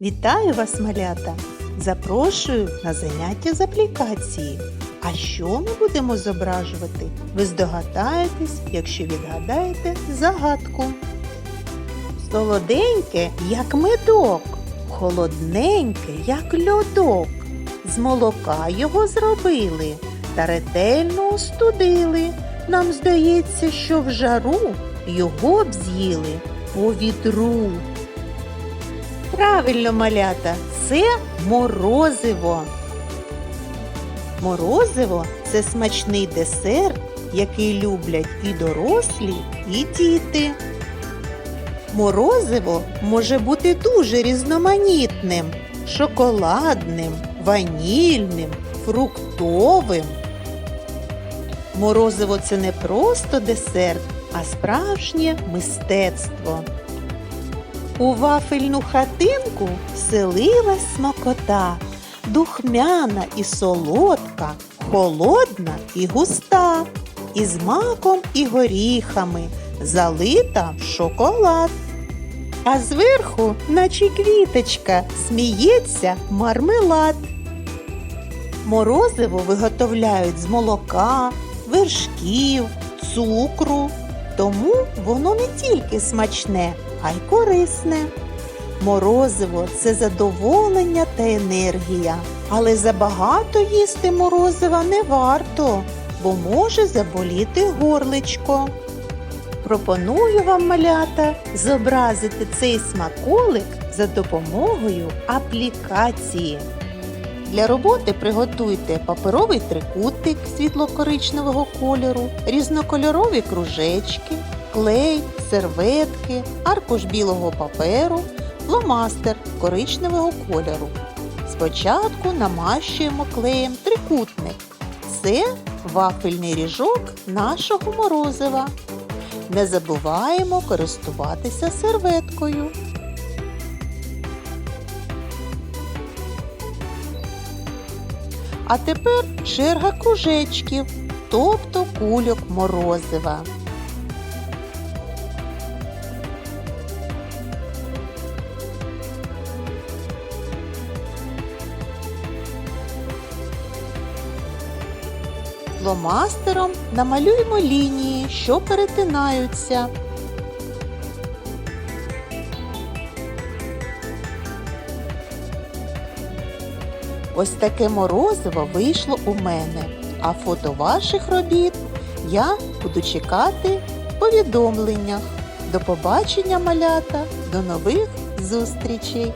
Вітаю вас, малята! Запрошую на заняття з аплікації. А що ми будемо зображувати? Ви здогадаєтесь, якщо відгадаєте загадку. Солоденьке, як медок, холодненьке, як льодок. З молока його зробили та ретельно остудили. Нам здається, що в жару його б з'їли по відру. Правильно, малята, це морозиво. Морозиво це смачний десерт, який люблять і дорослі, і діти. Морозиво може бути дуже різноманітним, шоколадним, ванільним, фруктовим. Морозиво це не просто десерт, а справжнє мистецтво. У вафельну хатинку селилась смакота, духмяна і солодка, холодна і густа, із маком і горіхами, залита в шоколад. А зверху, наче квіточка, сміється мармелад. Морозиво виготовляють з молока, вершків, цукру, тому воно не тільки смачне, а й корисне. Морозиво це задоволення та енергія, але забагато їсти морозива не варто, бо може заболіти горличко. Пропоную вам, малята, зобразити цей смаколик за допомогою аплікації. Для роботи приготуйте паперовий трикутик світло-коричневого кольору, різнокольорові кружечки, клей, серветки, аркуш білого паперу, фломастер коричневого кольору. Спочатку намащуємо клеєм трикутник. Це вафельний ріжок нашого морозива. Не забуваємо користуватися серветкою. А тепер черга кружечків, тобто кульок морозива. Фломастером намалюємо лінії, що перетинаються. Ось таке морозиво вийшло у мене. А фото ваших робіт я буду чекати в повідомленнях. До побачення, малята, до нових зустрічей!